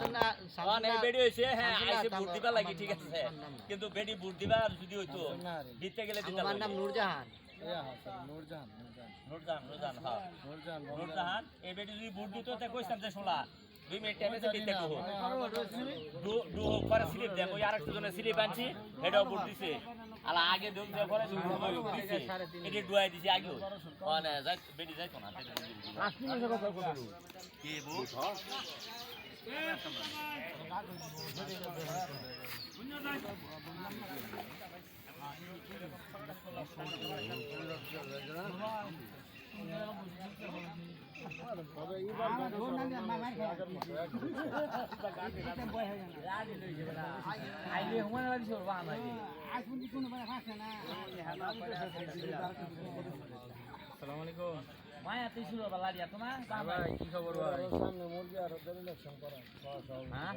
শামসুন না এই বেডি হইছে হ্যাঁ আইছে ভোট দিবা লাগি ঠিক আছে। কিন্তু বেডি ভোট দিবা যদি হইতো দিতে গেলে দিতে আমার নাম নূরজাহান। নুরজাহান নুরজাহান। নুরজাহান এই বেডি যদি ভোট দিত তে কইতাম যে শোনা দুই মিনিট টাইমে দিতে দু পরে স্লিপ দেন ওই আরেকটা জনের স্লিপ আনছি এটাও ভোট দিছে। আর আগে পরে দিছে। এটি ডুয়াই দিছে আগে মানে যাই বেডি যাইতো না কি ভোট মায়া তুই শুরু বালা লাড়িয়া তোমার? কি খবর ভাই? হ্যাঁ?